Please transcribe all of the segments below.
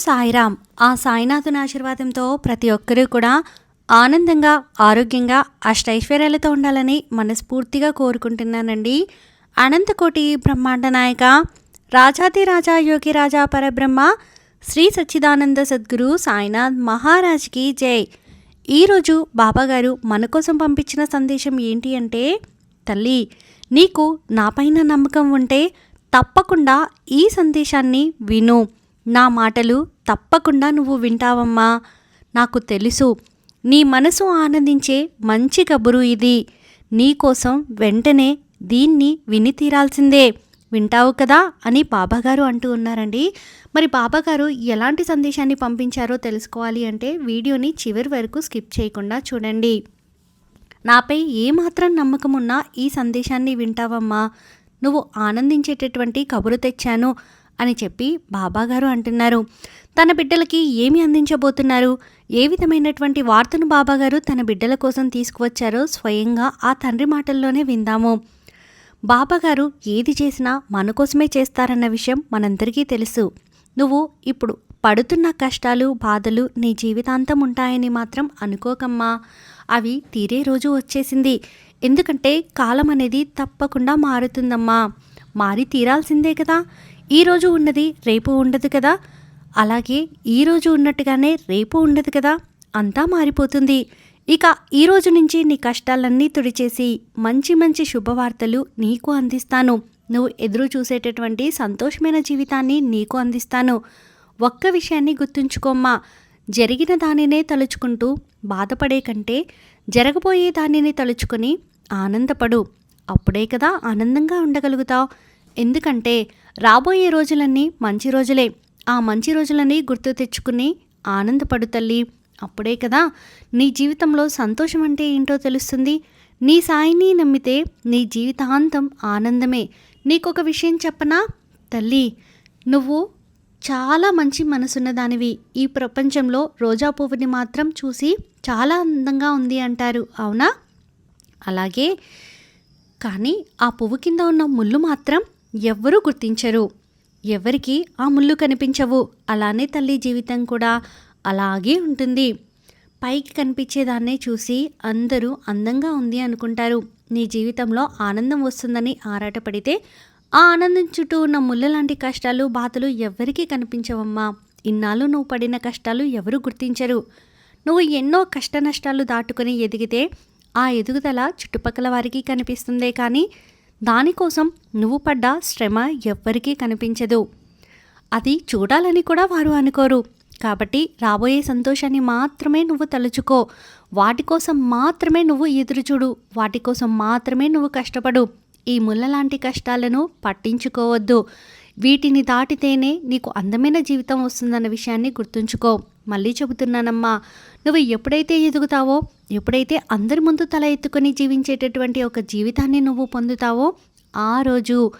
సాయిరామ్. ఆ సాయినాథుని ఆశీర్వాదంతో ప్రతి ఒక్కరూ కూడా ఆనందంగా ఆరోగ్యంగా అష్టైశ్వర్యాలతో ఉండాలని మనస్ఫూర్తిగా కోరుకుంటున్నానండి. అనంతకోటి బ్రహ్మాండ నాయక రాజాది రాజా యోగి రాజా పరబ్రహ్మ శ్రీ సచ్చిదానంద సద్గురు సాయినాథ్ మహారాజ్కి జై. ఈరోజు బాబాగారు మన కోసం పంపించిన సందేశం ఏంటి అంటే తల్లి నీకు నాపైన నమ్మకం ఉంటే తప్పకుండా ఈ సందేశాన్ని విను. నా మాటలు తప్పకుండా నువ్వు వింటావమ్మా. నాకు తెలుసు. నీ మనసు ఆనందించే మంచి కబురు ఇది. నీకోసం వెంటనే దీన్ని విని తీరాల్సిందే. వింటావు కదా అని బాబాగారు అంటూ ఉన్నారండి. మరి బాబాగారు ఎలాంటి సందేశాన్ని పంపించారో తెలుసుకోవాలి అంటే వీడియోని చివరి వరకు స్కిప్ చేయకుండా చూడండి. నాపై ఏమాత్రం నమ్మకం ఉన్నా ఈ సందేశాన్ని వింటావమ్మా. నువ్వు ఆనందించేటటువంటి కబురు తెచ్చాను. అని చెప్పి బాబాగారు అంటున్నారు. తన బిడ్డలకి ఏమి అందించబోతున్నారు? ఏ విధమైనటువంటి వార్తను బాబాగారు తన బిడ్డల కోసం తీసుకువచ్చారో స్వయంగా ఆ తండ్రి మాటల్లోనే విందాము. బాబాగారు ఏది చేసినా మన కోసమే చేస్తారన్న విషయం మనందరికీ తెలుసు. నువ్వు ఇప్పుడు పడుతున్న కష్టాలు బాధలు నీ జీవితాంతం ఉంటాయని మాత్రం అనుకోకమ్మా. అవి తీరే రోజు వచ్చేసింది. ఎందుకంటే కాలం అనేది తప్పకుండా మారుతుందమ్మా. మారి తీరాల్సిందే కదా. ఈరోజు ఉన్నది రేపు ఉండదు కదా? అలాగే ఈరోజు ఉన్నట్టుగానే రేపు ఉండదు కదా? అంతా మారిపోతుంది. ఇక ఈ రోజు నుంచి నీ కష్టాలన్నీ తుడిచేసి మంచి మంచి శుభవార్తలు నీకు అందిస్తాను. నువ్వు ఎదురు చూసేటటువంటి సంతోషమైన జీవితాన్ని నీకు అందిస్తాను. ఒక్క విషయాన్ని గుర్తుంచుకోమ్మా. జరిగిన దానినే తలుచుకుంటూ బాధపడే కంటే జరగబోయే దానిని తలుచుకొని ఆనందపడు. అప్పుడే కదా ఆనందంగా ఉండగలుగుతావు. ఎందుకంటే రాబోయే రోజులన్నీ మంచి రోజులే. ఆ మంచి రోజులన్నీ గుర్తు తెచ్చుకుని ఆనందపడు తల్లి. అప్పుడే కదా నీ జీవితంలో సంతోషం అంటే ఏంటో తెలుస్తుంది? నీ సాయిని నమ్మితే నీ జీవితాంతం ఆనందమే. నీకొక విషయం చెప్పనా? తల్లి నువ్వు చాలా మంచి మనసున్న దానివి ఈ ప్రపంచంలో రోజా పువ్వుని మాత్రం చూసి చాలా అందంగా ఉంది అంటారు. అవునా? అలాగే. కానీ ఆ పువ్వు కింద ఉన్న ముళ్ళు మాత్రం ఎవ్వరూ గుర్తించరు. ఎవరికి ఆ ముళ్ళు కనిపించవు. అలానే తల్లి జీవితం కూడా అలాగే ఉంటుంది. పైకి కనిపించేదాన్నే చూసి అందరూ అందంగా ఉంది అనుకుంటారు. నీ జీవితంలో ఆనందం వస్తుందని ఆరాటపడితే ఆ ఆనందం చుట్టూ ఉన్న ముళ్ళ లాంటి కష్టాలు బాధలు ఎవ్వరికీ కనిపించవమ్మా. ఇన్నాళ్ళు నువ్వు పడిన కష్టాలు ఎవరు గుర్తించరు. నువ్వు ఎన్నో కష్ట నష్టాలు దాటుకొని ఎదిగితే ఆ ఎదుగుదల చుట్టుపక్కల వారికి కనిపిస్తుందే కానీ దానికోసం నువ్వు పడ్డ శ్రమ ఎవ్వరికీ కనిపించదు. అది చూడాలని కూడా వారు అనుకోరు. కాబట్టి రాబోయే సంతోషాన్ని మాత్రమే నువ్వు తలుచుకో. వాటి కోసం మాత్రమే నువ్వు ఎదురుచూడు వాటి కోసం మాత్రమే నువ్వు కష్టపడు. ఈ ముళ్ళ లాంటి కష్టాలను పట్టించుకోవద్దు. వీటిని దాటితేనే నీకు అందమైన జీవితం వస్తుందన్న విషయాన్ని గుర్తుంచుకో. మళ్ళీ చెబుతున్నానమ్మా నువ్వు ఎప్పుడైతే ఎదుగుతావో ఎప్పుడైతే అందరి ముందు తల ఎత్తుకొని జీవించేటటువంటి ఒక జీవితాన్ని నువ్వు పొందుతావో ఆ రోజు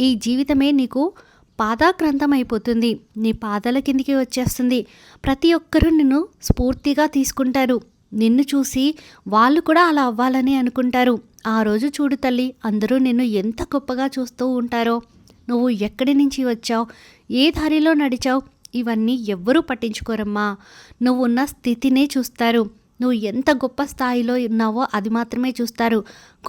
ఈ జీవితమే నీకు పాదాక్రాంతం అయిపోతుంది నీ పాదాల కిందికి వచ్చేస్తుంది. ప్రతి ఒక్కరూ నిన్ను స్ఫూర్తిగా తీసుకుంటారు. నిన్ను చూసి వాళ్ళు కూడా అలా అవ్వాలని అనుకుంటారు. ఆ రోజు చూడు తల్లి అందరూ నిన్ను ఎంత గొప్పగా చూస్తూ ఉంటారో. నువ్వు ఎక్కడి నుంచి వచ్చావు? ఏ దారిలో నడిచావు? ఇవన్నీ ఎవ్వరూ పట్టించుకోరమ్మా. నువ్వు ఉన్న స్థితినే చూస్తారు. నువ్వు ఎంత గొప్ప స్థాయిలో ఉన్నావో అది మాత్రమే చూస్తారు.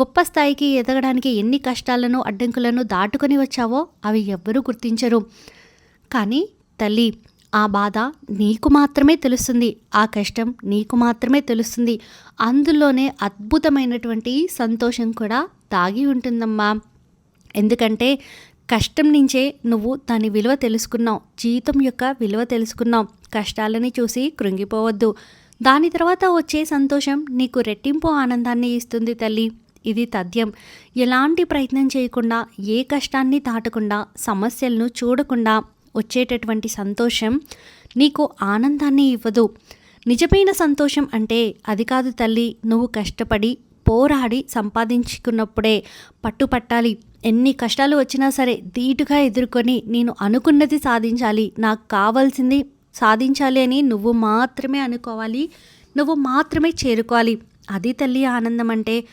గొప్ప స్థాయికి ఎదగడానికి ఎన్ని కష్టాలను అడ్డంకులను దాటుకొని వచ్చావో అవి ఎవ్వరూ గుర్తించరు. కానీ తల్లి ఆ బాధ నీకు మాత్రమే తెలుస్తుంది. ఆ కష్టం నీకు మాత్రమే తెలుస్తుంది. అందులోనే అద్భుతమైనటువంటి సంతోషం కూడా దాగి ఉంటుందమ్మా. ఎందుకంటే కష్టం నుంచే నువ్వు దాని విలువ తెలుసుకున్నావు. జీవితం యొక్క విలువ తెలుసుకున్నావు. కష్టాలని చూసి కృంగిపోవద్దు. దాని తర్వాత వచ్చే సంతోషం నీకు రెట్టింపు ఆనందాన్ని ఇస్తుంది తల్లి. ఇది తథ్యం. ఎలాంటి ప్రయత్నం చేయకుండా ఏ కష్టాన్ని దాటకుండా సమస్యలను చూడకుండా వచ్చేటటువంటి సంతోషం నీకు ఆనందాన్ని ఇవ్వదు. నిజమైన సంతోషం అంటే అది కాదు తల్లి. నువ్వు కష్టపడి పోరాడి సంపాదించుకున్నప్పుడే పట్టుపట్టాలి. ఎన్ని కష్టాలు వచ్చినా సరే ధీటుగా ఎదుర్కొని నేను అనుకున్నది సాధించాలి. నాకు కావాల్సింది సాధించాలి అని నువ్వు మాత్రమే అనుకోవాలి. నువ్వు మాత్రమే చేరుకోవాలి. అది తల్లి ఆనందం అంటే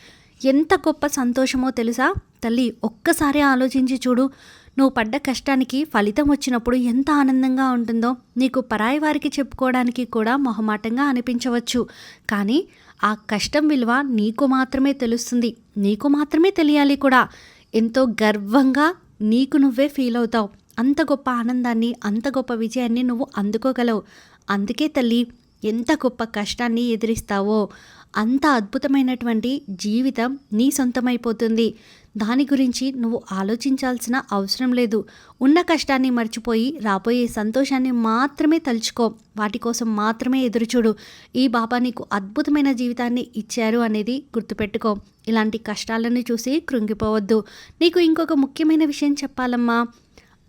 ఎంత గొప్ప సంతోషమో తెలుసా? తల్లి ఒక్కసారి ఆలోచించి చూడు. నువ్వు పడ్డ కష్టానికి ఫలితం వచ్చినప్పుడు ఎంత ఆనందంగా ఉంటుందో. నీకు పరాయి వారికి చెప్పుకోవడానికి కూడా మొహమాటంగా అనిపించవచ్చు. కానీ ఆ కష్టం విలువ నీకు మాత్రమే తెలుస్తుంది. నీకు మాత్రమే తెలియాలి కూడా. ఎంతో గర్వంగా నీకు నువ్వే ఫీల్ అవుతావు. అంత గొప్ప ఆనందాన్ని అంత గొప్ప విజయాన్ని నువ్వు అందుకోగలవు. అందుకే తల్లి ఎంత గొప్ప కష్టాన్ని ఎదిరిస్తావో అంత అద్భుతమైనటువంటి జీవితం నీ సొంతమైపోతుంది. దాని గురించి నువ్వు ఆలోచించాల్సిన అవసరం లేదు. ఉన్న కష్టాన్ని మర్చిపోయి రాబోయే సంతోషాన్ని మాత్రమే తలుచుకో. వాటి కోసం మాత్రమే ఎదురుచూడు. ఈ బాబా నీకు అద్భుతమైన జీవితాన్ని ఇచ్చారు అనేది గుర్తుపెట్టుకో. ఇలాంటి కష్టాలను చూసి కృంగిపోవద్దు. నీకు ఇంకొక ముఖ్యమైన విషయం చెప్పాలమ్మా.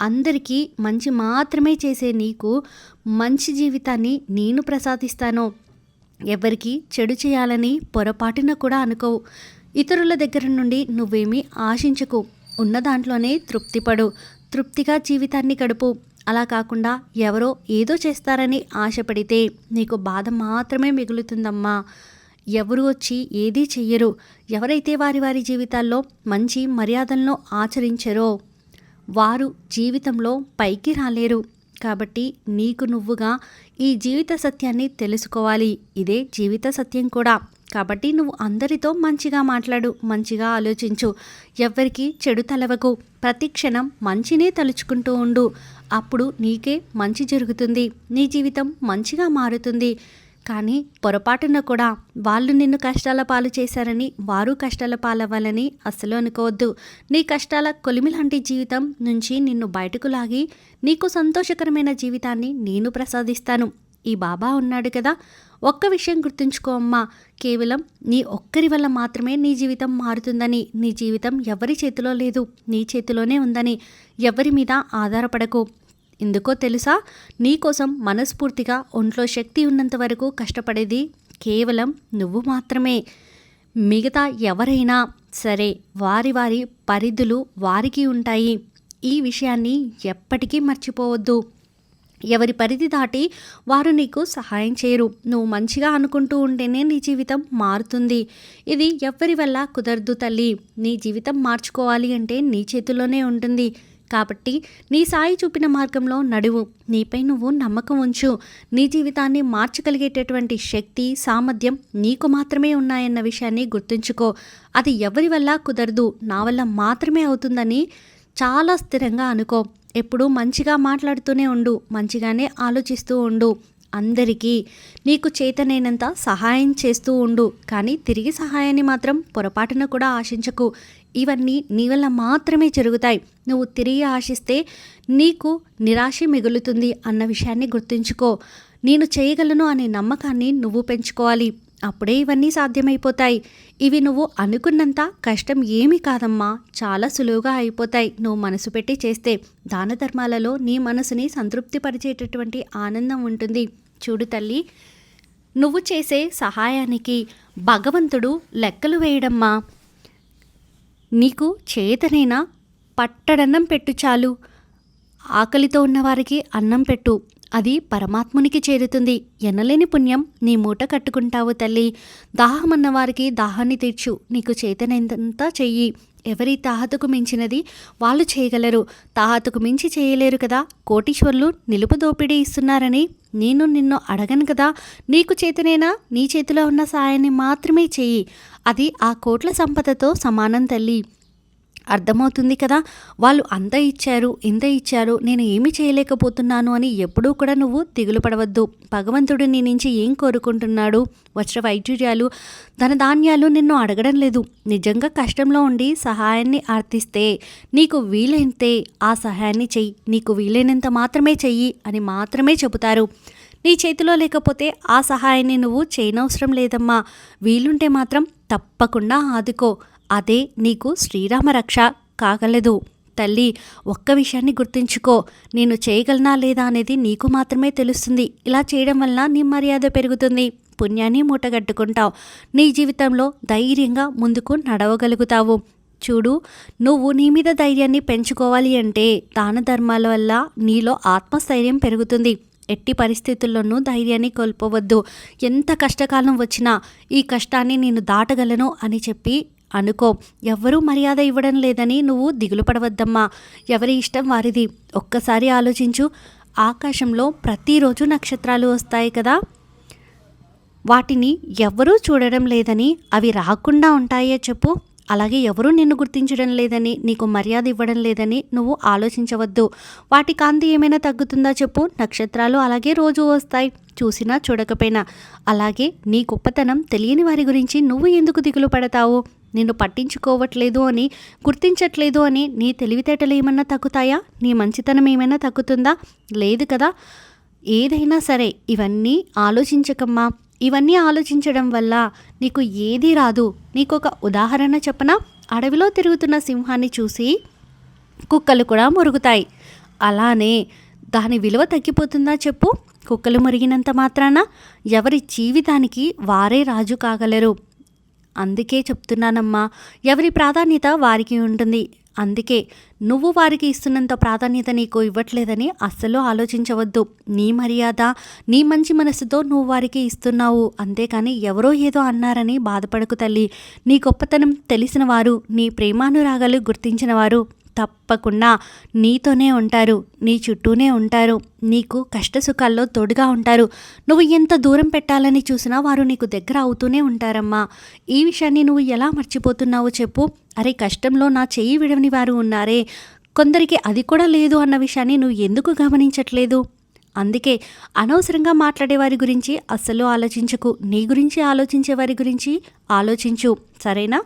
అందరికీ మంచి మాత్రమే చేసే నీకు మంచి జీవితాన్ని నేను ప్రసాదిస్తాను. ఎవరికి చెడు చేయాలని పొరపాటున కూడా అనుకోవు. ఇతరుల దగ్గర నుండి నువ్వేమీ ఆశించకు. ఉన్న దాంట్లోనే తృప్తిపడు. తృప్తిగా జీవితాన్ని గడుపు. అలా కాకుండా ఎవరో ఏదో చేస్తారని ఆశపడితే నీకు బాధ మాత్రమే మిగులుతుందమ్మా. ఎవరు వచ్చి ఏదీ చెయ్యరు. ఎవరైతే వారి వారి జీవితాల్లో మంచి మర్యాదలను ఆచరించరో వారు జీవితంలో పైకి రాలేరు. కాబట్టి నీకు నువ్వుగా ఈ జీవిత సత్యాన్ని తెలుసుకోవాలి. ఇదే జీవిత సత్యం కూడా. కాబట్టి నువ్వు అందరితో మంచిగా మాట్లాడు మంచిగా ఆలోచించు. ఎవ్వరికీ చెడు తలవకు. ప్రతి క్షణం మంచినే తలుచుకుంటూ ఉండు. అప్పుడు నీకే మంచి జరుగుతుంది. నీ జీవితం మంచిగా మారుతుంది. కానీ పొరపాటున కూడా వాళ్ళు నిన్ను కష్టాల పాలు చేశారని వారు కష్టాల పాలవ్వాలని అస్సలు అనుకోవద్దు. నీ కష్టాల కొలిమి లాంటి జీవితం నుంచి నిన్ను బయటకు లాగి నీకు సంతోషకరమైన జీవితాన్ని నేను ప్రసాదిస్తాను. ఈ బాబా ఉన్నాడు కదా. ఒక్క విషయం గుర్తుంచుకో అమ్మా. కేవలం నీ ఒక్కరి వల్ల మాత్రమే నీ జీవితం మారుతుందని. నీ జీవితం ఎవరి చేతిలో లేదు. నీ చేతిలోనే ఉందని. ఎవరి మీద ఆధారపడకు. ఎందుకో తెలుసా? నీకోసం మనస్ఫూర్తిగా ఒంట్లో శక్తి ఉన్నంత వరకు కష్టపడేది కేవలం నువ్వు మాత్రమే. మిగతా ఎవరైనా సరే వారి వారి పరిధులు వారికి ఉంటాయి. ఈ విషయాన్ని ఎప్పటికీ మర్చిపోవద్దు. ఎవరి పరిధి దాటి వారు నీకు సహాయం చేయరు. నువ్వు మంచిగా అనుకుంటూ ఉంటేనే నీ జీవితం మారుతుంది. ఇది ఎవరి వల్ల కుదరదు తల్లి. నీ జీవితం మార్చుకోవాలి అంటే నీ చేతిలోనే ఉంటుంది. కాబట్టి నీ సాయి చూపిన మార్గంలో నడువు. నీపై నువ్వు నమ్మకం ఉంచు. నీ జీవితాన్ని మార్చగలిగేటటువంటి శక్తి సామర్థ్యం నీకు మాత్రమే ఉన్నాయన్న విషయాన్ని గుర్తుంచుకో. అది ఎవరి వల్ల కుదరదు నా వల్ల మాత్రమే అవుతుందని చాలా స్థిరంగా అనుకో. ఎప్పుడూ మంచిగా మాట్లాడుతూనే ఉండు మంచిగానే ఆలోచిస్తూ ఉండు. అందరికీ నీకు చేతనైనంత సహాయం చేస్తూ ఉండు. కానీ తిరిగి సహాయాన్ని మాత్రం పొరపాటున కూడా ఆశించకు. ఇవన్నీ నీ వల్ల మాత్రమే జరుగుతాయి. నువ్వు తిరిగి ఆశిస్తే నీకు నిరాశ మిగులుతుంది అన్న విషయాన్ని గుర్తుంచుకో. నేను చేయగలను అనే నమ్మకాన్ని నువ్వు పెంచుకోవాలి. అప్పుడే ఇవన్నీ సాధ్యమైపోతాయి. ఇవి నువ్వు అనుకున్నంత కష్టం ఏమీ కాదమ్మా. చాలా సులువుగా అయిపోతాయి నువ్వు మనసు పెట్టి చేస్తే. దాన ధర్మాలలో నీ మనసుని సంతృప్తిపరిచేటటువంటి ఆనందం ఉంటుంది. చూడు తల్లి నువ్వు చేసే సహాయానికి భగవంతుడు లెక్కలు వేయడమ్మా. నీకు చేతనైనా పట్టడన్నం పెట్టు చాలు. ఆకలితో ఉన్నవారికి అన్నం పెట్టు. అది పరమాత్మునికి చేరుతుంది. ఎనలేని పుణ్యం నీ మూట కట్టుకుంటావు తల్లి. దాహమన్న వారికి దాహాన్ని తీర్చు. నీకు చేతనంతా చెయ్యి. ఎవరి తాహతకు మించినది వాళ్ళు చేయగలరు. తాహతకు మించి చేయలేరు కదా. కోటీశ్వర్లు నిలుపు దోపిడీ ఇస్తున్నారని నేను నిన్ను అడగను కదా. నీకు చేతనైనా నీ చేతిలో ఉన్న సాయాన్ని మాత్రమే చెయ్యి. అది ఆ కోట్ల సంపదతో సమానం తల్లి. అర్థమవుతుంది కదా? వాళ్ళు అంత ఇచ్చారు ఇంత ఇచ్చారు నేను ఏమి చేయలేకపోతున్నాను అని ఎప్పుడూ కూడా నువ్వు దిగులు పడవద్దు. భగవంతుడు నీ నుంచి ఏం కోరుకుంటున్నాడు? వస్త్ర వైద్యుర్యాలు ధన ధాన్యాలు నిన్ను అడగడం లేదు. నిజంగా కష్టంలో ఉండి సహాయాన్ని ఆర్తిస్తే నీకు వీలైతే ఆ సహాయాన్ని చెయ్యి. నీకు వీలైనంత మాత్రమే చెయ్యి అని మాత్రమే చెబుతారు. నీ చేతిలో లేకపోతే ఆ సహాయాన్ని నువ్వు చేయనవసరం లేదమ్మా. వీలుంటే మాత్రం తప్పకుండా ఆదుకో. అదే నీకు శ్రీరామ రక్ష కాగలదు. తల్లి ఒక్క విషయాన్ని గుర్తుంచుకో. నేను చేయగలనా లేదా అనేది నీకు మాత్రమే తెలుస్తుంది. ఇలా చేయడం వల్ల నీ మర్యాద పెరుగుతుంది. పుణ్యాన్ని మూటగట్టుకుంటావు. నీ జీవితంలో ధైర్యంగా ముందుకు నడవగలుగుతావు. చూడు నువ్వు నీ మీద ధైర్యాన్ని పెంచుకోవాలి అంటే దాన ధర్మాల వల్ల నీలో ఆత్మస్థైర్యం పెరుగుతుంది. ఎట్టి పరిస్థితుల్లోనూ ధైర్యాన్ని కోల్పోవద్దు. ఎంత కష్టకాలం వచ్చినా ఈ కష్టాన్ని నేను దాటగలను అని చెప్పి అనుకో ఎవ్వరూ మర్యాద ఇవ్వడం లేదని నువ్వు దిగులు పడవద్దమ్మా. ఎవరి ఇష్టం వారిది. ఒక్కసారి ఆలోచించు. ఆకాశంలో ప్రతిరోజు నక్షత్రాలు వస్తాయి కదా. వాటిని ఎవరూ చూడడం లేదని అవి రాకుండా ఉంటాయే చెప్పు. అలాగే ఎవరూ నిన్ను గుర్తించడం లేదని నీకు మర్యాద ఇవ్వడం లేదని నువ్వు ఆలోచించవద్దు. వాటి కాంతి ఏమైనా తగ్గుతుందా చెప్పు. నక్షత్రాలు అలాగే రోజు వస్తాయి. చూసినా చూడకపోయినా. అలాగే నీ గొప్పతనం తెలియని వారి గురించి నువ్వు ఎందుకు దిగులు పడతావు? నిన్ను పట్టించుకోవట్లేదు అని గుర్తించట్లేదు అని నీ తెలివితేటలు ఏమన్నా తగ్గుతాయా? నీ మంచితనం ఏమైనా తగ్గుతుందా? లేదు కదా. ఏదైనా సరే ఇవన్నీ ఆలోచించకమ్మా. ఇవన్నీ ఆలోచించడం వల్ల నీకు ఏదీ రాదు. నీకు ఒక ఉదాహరణ చెప్పన? అడవిలో తిరుగుతున్న సింహాన్ని చూసి కుక్కలు కూడా మురుగుతాయి. అలానే దాని విలువ తగ్గిపోతుందా చెప్పు? కుక్కలు మురిగినంత మాత్రాన ఎవరి జీవితానికి వారే రాజు కాగలరు? అందుకే చెప్తున్నానమ్మా ఎవరి ప్రాధాన్యత వారికి ఉంటుంది. అందుకే నువ్వు వారికి ఇస్తున్నంత ప్రాధాన్యత నీకు ఇవ్వట్లేదని అస్సలు ఆలోచించవద్దు. నీ మర్యాద నీ మంచి మనసుతో నువ్వు వారికి ఇస్తున్నావు. అంతేకాని ఎవరో ఏదో అన్నారని బాధపడకు తల్లి. నీ గొప్పతనం తెలిసిన వారు నీ ప్రేమానురాగాలు గుర్తించిన వారు తప్పకుండా నీతోనే ఉంటారు నీ చుట్టూనే ఉంటారు నీకు కష్టసుఖాల్లో తోడుగా ఉంటారు. నువ్వు ఎంత దూరం పెట్టాలని చూసినా వారు నీకు దగ్గర అవుతూనే ఉంటారమ్మా. ఈ విషయాన్ని నువ్వు ఎలా మర్చిపోతున్నావో చెప్పు. అరే కష్టంలో నా చెయ్యి విడవని వారు ఉన్నారే. కొందరికి అది కూడా లేదు అన్న విషయాన్ని నువ్వు ఎందుకు గమనించట్లేదు? అందుకే అనవసరంగా మాట్లాడే వారి గురించి అస్సలు ఆలోచించకు. నీ గురించి ఆలోచించే వారి గురించి ఆలోచించు. సరేనా?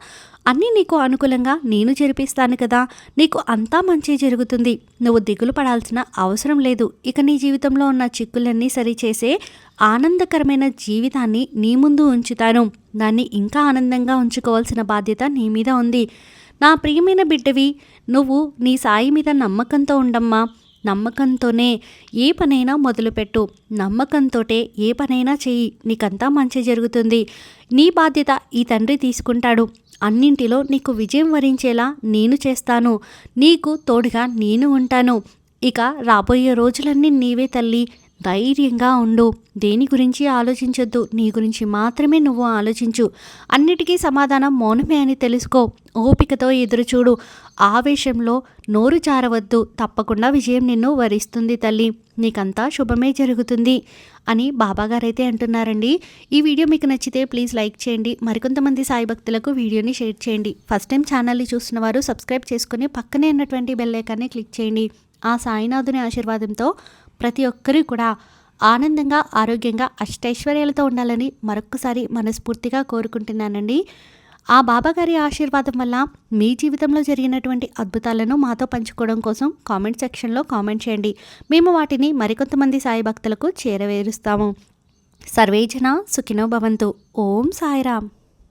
అన్నీ నీకు అనుకూలంగా నేను జరిపిస్తాను కదా. నీకు అంతా మంచి జరుగుతుంది. నువ్వు దిగులు పడాల్సిన అవసరం లేదు. ఇక నీ జీవితంలో ఉన్న చిక్కులన్నీ సరిచేసే ఆనందకరమైన జీవితాన్ని నీ ముందు ఉంచుతాను. దాన్ని ఇంకా ఆనందంగా ఉంచుకోవాల్సిన బాధ్యత నీ మీద ఉంది. నా ప్రియమైన బిడ్డవి నువ్వు నీ సాయి మీద నమ్మకంతో ఉండమ్మా. నమ్మకంతోనే ఏ పనైనా మొదలుపెట్టు. నమ్మకంతోటే ఏ పనైనా చెయ్యి. నీకంతా మంచి జరుగుతుంది. నీ బాధ్యత ఈ తండ్రి తీసుకుంటాడు. అన్నింటిలో నీకు విజయం వరించేలా నేను చేస్తాను. నీకు తోడుగా నేను ఉంటాను. ఇక రాబోయే రోజులన్నీ నీవే తల్లి. ధైర్యంగా ఉండు. దేని గురించి ఆలోచించొద్దు. నీ గురించి మాత్రమే నువ్వు ఆలోచించు. అన్నిటికీ సమాధానం మౌనమే అని తెలుసుకో. ఓపికతో ఎదురుచూడు. ఆవేశంలో నోరు జారవద్దు. తప్పకుండా విజయం నిన్ను వరిస్తుంది తల్లి. నీకంతా శుభమే జరుగుతుంది అని బాబాగారైతే అంటున్నారండి. ఈ వీడియో మీకు నచ్చితే ప్లీజ్ లైక్ చేయండి. మరికొంతమంది సాయి భక్తులకు వీడియోని షేర్ చేయండి. ఫస్ట్ టైం ఛానల్ని చూసిన వారు సబ్స్క్రైబ్ చేసుకుని పక్కనే ఉన్నటువంటి బెల్ ఐకాన్ని క్లిక్ చేయండి. ఆ సాయినాథుని ఆశీర్వాదంతో ప్రతి ఒక్కరూ కూడా ఆనందంగా ఆరోగ్యంగా అష్టైశ్వర్యాలతో ఉండాలని మరొక్కసారి మనస్ఫూర్తిగా కోరుకుంటున్నానండి. ఆ బాబాగారి ఆశీర్వాదం వల్ల మీ జీవితంలో జరిగినటువంటి అద్భుతాలను మాతో పంచుకోవడం కోసం కామెంట్ సెక్షన్లో కామెంట్ చేయండి. మేము వాటిని మరికొంతమంది సాయి భక్తులకు చేరవేరుస్తాము. సర్వేజన సుఖినో భవంతు. ఓం సాయిరామ్.